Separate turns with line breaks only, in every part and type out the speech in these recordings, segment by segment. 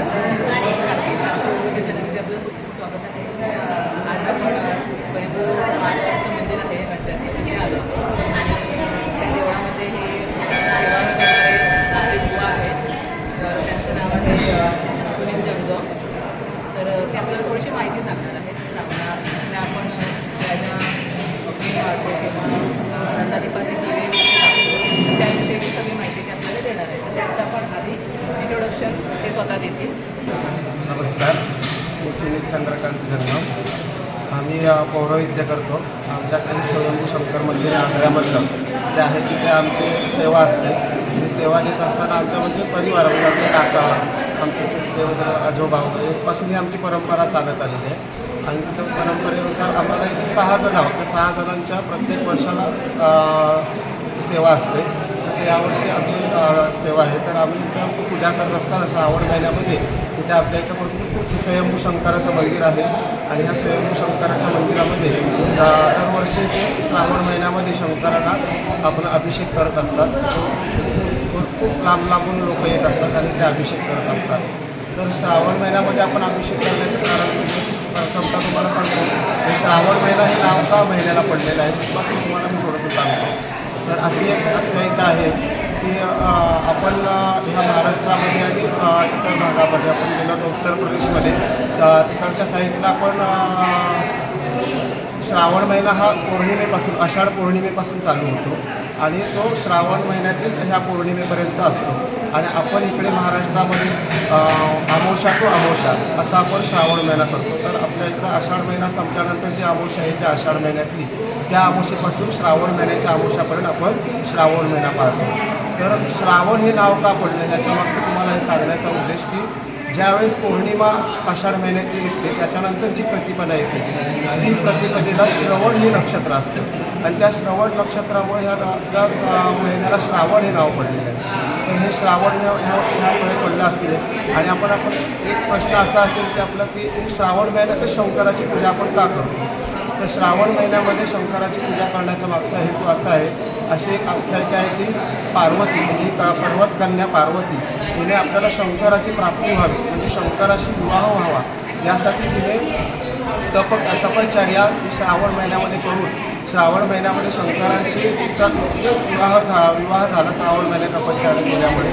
नमस्कार. खूप स्वागत आहे. आज आपण स्वयंभू महादेवाचं मंदिर आहे अड्ड्यात तिथे आलो आणि त्या देवळामध्ये हे सेवा करणारे आपले युवा आहेत तर त्यांचं नाव आहे अ, सुनील जगजाव तर अ, ते आपल्याला थोडीशी माहिती सांगणार आहेत सांगणार आणि आपण अ, त्याच्या अग्नी वाढतो किंवा अ, नंदादीपाचे दिवे कसे लागतो त्याविषयीची सगळी माहिती ते आपल्याला देणार आहे तर त्याचं आपण आधी इंट्रोडक्शन ते स्वतः देतील
नमस्कार मी सुनील चंद्रकांत जन्म आम्ही अ, करतो. आमच्याकडे स्वयंभू शंकर मंदिर आग्र्यामधलं जे आहे तिथे आमची सेवा असते. ती सेवा देत असताना आमच्या म्हणजे परिवार म्हणजे आमचे काका आमचे चुट्टे वगैरे आजोबा वगैरे पासून ही आमची परंपरा चालत आलेली आहे. आणि त्या परंपरेनुसार आम्हाला इथे सहा जण आहोत. त्या सहा जणांच्या प्रत्येक वर्षाला सेवा असते. असं यावर्षी आमची सेवा आहे. तर आम्ही इथं पूजा करत असताना श्रावण महिन्यामध्ये तिथे आपल्या इथं भरपूर खूप स्वयंभू शंकराचं मंदिर आहे. आणि ह्या स्वयंभू शंकराच्या मंदिरामध्ये दरवर्षी ते श्रावण महिन्यामध्ये शंकराला आपण अभिषेक करत असतात. खूप लांब लांबून लोक येत असतात आणि ते अभिषेक करत असतात. तर श्रावण महिन्यामध्ये आपण अभिषेक करण्याचं कारण म्हणजे तुम्हाला सांगतो श्रावण महिना हे नाव का महिन्याला पडलेलं आहे? तुम्हाला मी थोडंसं सांगतो. तर अशी एक आख्यायिका आहे की आपण ह्या महाराष्ट्रामध्ये आणि इतर भागामध्ये आपण गेलो तर उत्तर प्रदेशमध्ये तिकडच्या साईडला आपण श्रावण महिना हा पौर्णिमेपासून आषाढ पौर्णिमेपासून चालू होतो. आणि तो श्रावण महिन्यातील ह्या पौर्णिमेपर्यंत असतो. आणि आपण इकडे महाराष्ट्रामध्ये आमोशा टू अमावस्या असा आपण श्रावण महिना करतो. तर आपल्या इकडं आषाढ महिना संपल्यानंतर जी आमोशा आहे त्या आषाढ महिन्यातली त्या आमोशेपासून श्रावण महिन्याच्या आमोशापर्यंत आपण श्रावण महिना पाळतो. तर श्रावण हे नाव का पडलं? ह्याच्या मागचं तुम्हाला हे सांगण्याचा उद्देश की ज्यावेळेस पौर्णिमा आषाढ महिन्यातली निघते त्याच्यानंतर जी प्रतिपदा येते ती प्रतिपदेला श्रवण हे नक्षत्र असतं. आणि त्या श्रवण नक्षत्रामुळे ह्या महिन्याला श्रावण हे नाव पडलेलं आहे. तर हे श्रावण ह्या ह्यामुळे पडलं असते. आणि आपण आपण एक प्रश्न असा असेल की आपला की श्रावण महिन्यात शंकराची पूजा आपण का करतो? तर श्रावण महिन्यामध्ये शंकराची पूजा करण्याचा मागचा हेतू असा आहे अशी एक आख्यायिका आहे की पार्वती म्हणजे पर्वत पर्वतकन्या पार्वती. तिने आपल्याला शंकराची प्राप्ती व्हावी म्हणजे शंकराशी विवाह व्हावा. यासाठी तिने तप तपश्चर्या श्रावण महिन्यामध्ये करून श्रावण महिन्यामध्ये शंकराशी विवाह झा विवाह झाला श्रावण महिन्यात तपश्चर्या केल्यामुळे.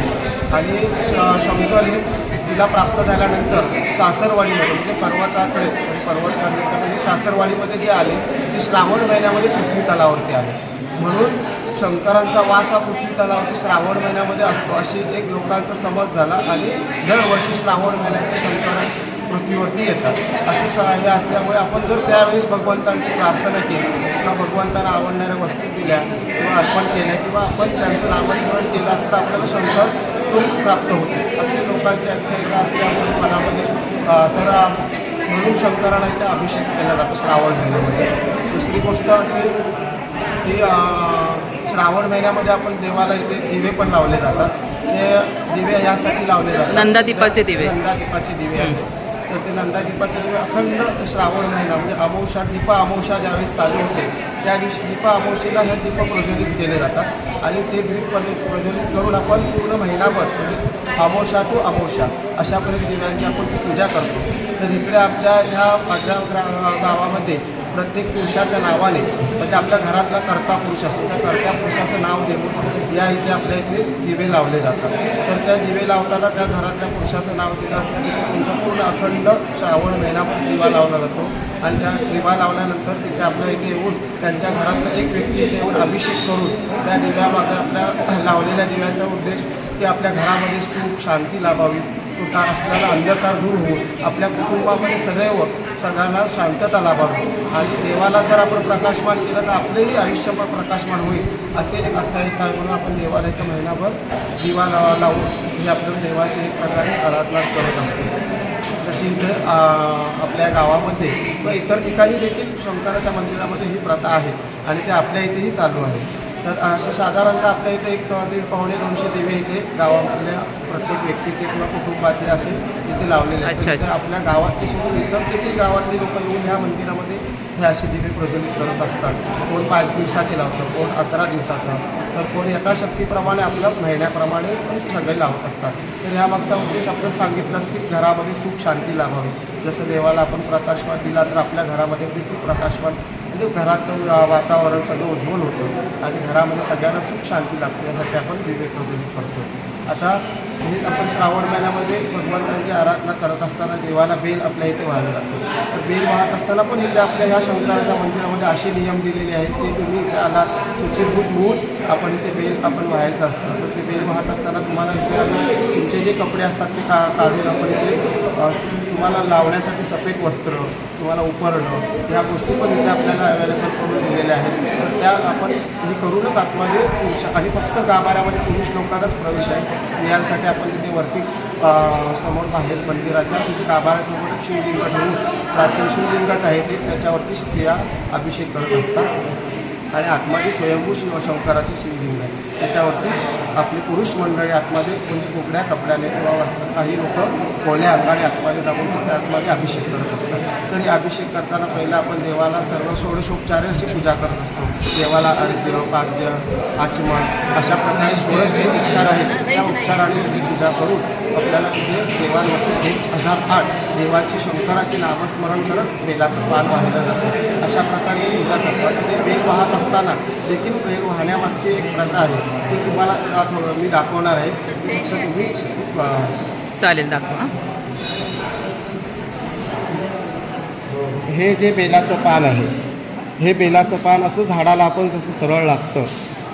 आणि श- शंकर हे तिला प्राप्त झाल्यानंतर सासरवाडीमध्ये म्हणजे पर्वताकडे म्हणजे पर्वताकडे म्हणजे सासरवाडीमध्ये जे आले ते श्रावण महिन्यामध्ये पृथ्वी तलावरती आले. म्हणून शंकरांचा वास हा पृथ्वी तलावरती श्रावण महिन्यामध्ये असतो अशी एक लोकांचा समज झाला आणि दरवर्षी श्रावण महिन्यात शंकर पृथ्वीवरती येतात. असे स- हे असल्यामुळे आपण जर त्यावेळेस भगवंतांची प्रार्थना केली किंवा भगवंतांना आवडणाऱ्या वस्तू दिल्या किंवा अर्पण केल्या किंवा आपण त्यांचं नामस्मरण केलं असतं आपल्याला शंकर त्वरित प्राप्त होते. असे लोकांची आख्यायिका असल्यामुळे मनामध्ये तर म्हणून शंकराला इथे अभिषेक केला जातो श्रावण महिन्यामध्ये. दुसरी गोष्ट अशी की श्रावण महिन्यामध्ये आपण देवाला इथे दिवे पण लावले जातात. ते दिवे ह्यासाठी लावले जातात.
नंदादीपाचे दिवे.
नंदादीपाचे दिवे आहेत. तर ते नंदादीपाचे दिवे अखंड श्रावण महिना म्हणजे अमावस्या दीपा अमावस्या ज्यावेळेस चालू होते त्या दिवशी दीपा अमावस्येला हे दीप प्रज्वलित केले जातात. आणि ते दीप प्रज्व- प्रज्वलित करून आपण पूर्ण महिनाभर म्हणजे अमावस्या टू अमावस्या अशापर्यंत दिव्यांची आपण पूजा करतो. तर इकडे आपल्या ह्या माझ्या गावामध्ये प्रत्येक पुरुषाच्या नावाने म्हणजे आपल्या घरातला कर्ता पुरुष असतो त्या कर्त्या पुरुषाचं नाव देऊन या इथे आपल्या इथे दिवे लावले जातात. तर त्या दिवे लावताना त्या घरातल्या पुरुषाचं नाव दिलं असतं. तुमचा पूर्ण अखंड श्रावण महिना दिवा लावला जातो. आणि त्या दिवा लावल्यानंतर तिथे आपल्या इथे येऊन त्यांच्या घरातला एक व्यक्ती इथे येऊन अभिषेक करून त्या दिव्यामागे आपल्या लावलेल्या दिव्याचा उद्देश की आपल्या घरामध्ये सुख शांती लाभावी. तुटा असलेला अंधकार दूर होऊन आपल्या कुटुंबामध्ये सदैव सगळ्यांना शांतता लाभावी. आणि देवाला जर आपण प्रकाशमान केलं तर आपलंही आयुष्य पण प्रकाशमान होईल. असे एक आख्यायिका काय म्हणून आपण देवाला महिनाभर दिवा लावा लावून ही आपल्या देवाची एक प्रकारे आराधना करत असतो. तशी इथं आपल्या गावामध्ये व इतर ठिकाणी देखील शंकराच्या मंदिरामध्ये ही प्रथा आहे आणि ते आपल्या इथेही चालू आहे. तर असं साधारणतः आपल्या इथे एक दीड पावणे दोनशे दिवे इथे गावामधल्या प्रत्येक व्यक्तीचे किंवा कुटुंबातले असे इथे लावलेले आहेत. तर आपल्या गावातली सोडून इतर देखील गावातली लोक येऊन ह्या मंदिरामध्ये हे असे दिवे प्रज्वलित करत असतात. कोण पाच दिवसाचे लावतं कोण अकरा दिवसाचा. तर कोणी यथाशक्तीप्रमाणे आपलं महिन्याप्रमाणे सगळे लावत असतात. तर ह्या मागचा उद्देश आपण सांगितलं की घरामध्ये सुख शांती लाभावी. जसं देवाला आपण प्रकाशमान दिला तर आपल्या घरामध्ये देखील प्रकाशमान म्हणजे घरातलं वातावरण सगळं उज्ज्वल होतं आणि घरामध्ये सगळ्यांना सुख शांती लागते यासाठी आपण विवेक प्रज्वलित करतो. आता हे आपण श्रावण महिन्यामध्ये भगवंतांची आराधना करत असताना देवाला बेल आपल्या इथे वाहायला लागतो. तर बेल वाहत असताना पण इथे आपल्या ह्या शंकराच्या मंदिरामध्ये असे नियम दिलेले आहेत की तुम्ही इथे आला सुचिरभूत होऊन आपण इथे बेल आपण वाहायचं असतं. तर ते बेल वाहत असताना तुम्हाला इथे तुमचे जे कपडे असतात ते का काढून आपण इथे तुम्हाला लावण्यासाठी सफेद वस्त्र तुम्हाला उपरणं या गोष्टी पण इथे आपल्याला अवेलेबल करून दिलेल्या आहेत. तर त्या आपण हे करूनच आतमध्ये पुरुष आणि फक्त गाभाऱ्यामध्ये पुरुष लोकांनाच प्रवेश आहे. स्त्रियांसाठी आपण तिथे वरती समोर बाहेर मंदिराच्या तिथे गाभाऱ्यासमोर शिवलिंग ठेवून प्राचीन शिवलिंगच आहे ते. त्याच्यावरती स्त्रिया अभिषेक करत असतात. आणि आतमध्ये स्वयंभू शिव शंकराचे शिवलिंग आहे. त्याच्यावरती आपली पुरुष मंडळी आतमध्ये कोणी कोकड्या कपड्याने किंवा काही लोक कोल्या अंगाने आतमध्ये जाऊन त्या आतमध्ये अभिषेक करत असतात. तर हे अभिषेक करताना पहिला आपण देवाला सर्व षोडशोपचारे अशी पूजा करत असतो. देवाला अर्घ्य पाद्य आचमन अशा प्रकारे षोडश जे उपचार आहेत त्या उपचाराने ती पूजा करून आपल्याला तिथे देवांवरती एक हजार आठ देवाची शंकराची नामस्मरण करत बेलाचं पान वाहिलं जातं. अशा प्रकारे पूजा करतात. ते बेल वाहत असताना देखील बेल वाहण्यामागची एक प्रथा आहे. ती तुम्हाला मी दाखवणार आहे. तर तुम्ही
चालेल दाखवा.
हे जे बेलाचं पान आहे हे बेलाचं पान असं झाडाला आपण जसं सरळ लागतं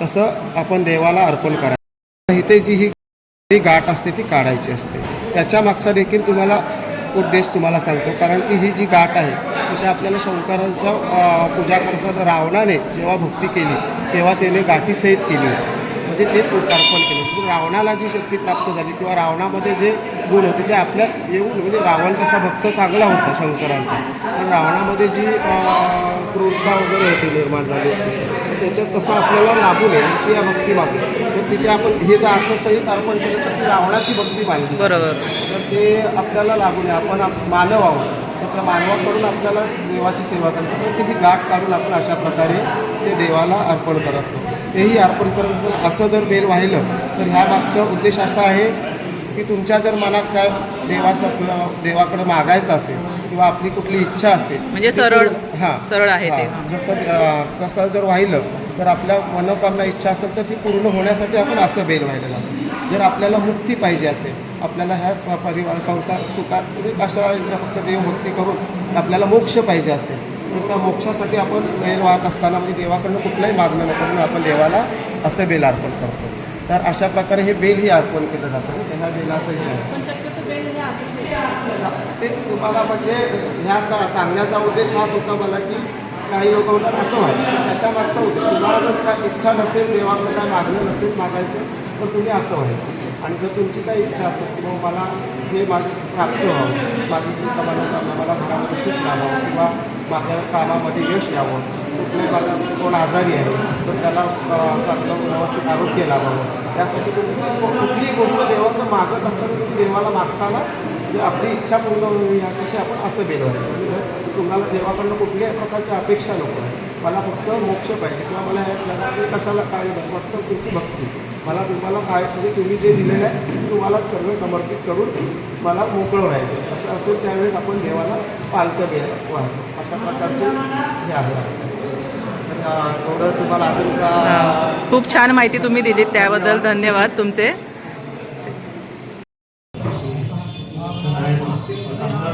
तसं आपण देवाला अर्पण करायचं इथे जी ही गाठ असते ती काढायची असते. त्याच्या मागचा देखील तुम्हाला उद्देश तुम्हाला सांगतो. कारण की ही जी गाठ आहे तिथे आपल्याला शंकरांच्या पूजा करताना रावणाने जेव्हा भक्ती केली तेव्हा त्याने गाठीसहित केली होती. म्हणजे ते अर्पण केले रावणाला जी शक्ती प्राप्त झाली किंवा रावणामध्ये जे गुण होते ते आपल्यात येऊन म्हणजे रावण तसा भक्त चांगला होता शंकरांचा. पण रावणामध्ये जी क्रूरता वगैरे होती निर्माण झाली होती त्याच्यात तसं आपल्याला लाभू नये ती या भक्ती मागे तिथे आपण हे जर असं सहित अर्पण केलं तर ती रावणाची भक्ती मानली
बरोबर.
तर ते आपल्याला लागू नये आपण आप- मानव आहोत. तर त्या मानवाकडून आपल्याला देवाची सेवा करतो तर ही गाठ काढून आपण अशा प्रकारे ते देवाला अर्पण करत तेही अर्पण करत असं जर बेल वाहिलं तर ह्या मागचा उद्देश असा आहे की तुमच्या जर मनात काय देवाचं देवाकडे मागायचं असेल किंवा आपली कुठली इच्छा असेल
म्हणजे सरळ-
हां.
सरळ आहे ते,
हां.
हां.
जसं तसं जर वाहिलं तर आपल्या मनोकामना इच्छा असेल तर ती पूर्ण होण्यासाठी आपण असं बेल व्हायला लागतो. जर आपल्याला मुक्ती पाहिजे असेल आपल्याला ह्या प- परिवार संसार सुखात अशा फक्त देवभक्ती करून आपल्याला मोक्ष पाहिजे असेल तर त्या मोक्षासाठी आपण बेल वाहत असताना म्हणजे देवाकडनं कुठलंही मागणं न करून आपण देवाला असं बेल अर्पण करतो. तर अशा प्रकारे हे बेलही अर्पण केलं जातं. ना ह्या बेलाचं हे आहे.
पण शक्यतो बेल हे असंच
तेच तुम्हाला म्हणजे ह्या सा सांगण्याचा उद्देश हाच होता मला की काही लोक म्हणतात असं व्हायचं. त्याच्यामागचा उद्देश तुम्हाला जर काय इच्छा नसेल देवाकडे काय मागणं नसेल मागायचं तर तुम्ही असं व्हायचं. आणि जर तुमची काही इच्छा असेल की मग मला हे माझं प्राप्त व्हावं. माझी चिंता मला करणं मला घरामध्ये सुख लावावं किंवा माझ्या कामामध्ये यश यावं. कुठल्याही माझा कोण आजारी आहे तर त्याला चांगलं व्यवस्थित आरोग्य लावावं. त्यासाठी तुम्ही कुठलीही गोष्ट देवाकडं मागत असताना तुम्ही देवाला मागताना म्हणजे आपली इच्छा पूर्ण होईल यासाठी आपण असं बेल व्हायचं म्हणजे तुम्हाला देवाकडनं कुठल्याही प्रकारच्या अपेक्षा नको आहे मला फक्त मोक्ष पाहिजे किंवा मला या कशाला काय फक्त तुमची भक्ती. मला तुम्हाला काय म्हणजे तुम्ही जे दिलेलं आहे तुम्हाला सर्व समर्पित करून मला मोकळं व्हायचं. असं असेल त्यावेळेस आपण देवाला पालतं बेल वाहतो. अशा प्रकारचे हे आहे थोडं तुम्हाला अजून
खूप छान माहिती तुम्ही दिलीत त्याबद्दल धन्यवाद तुमचे. Thank you.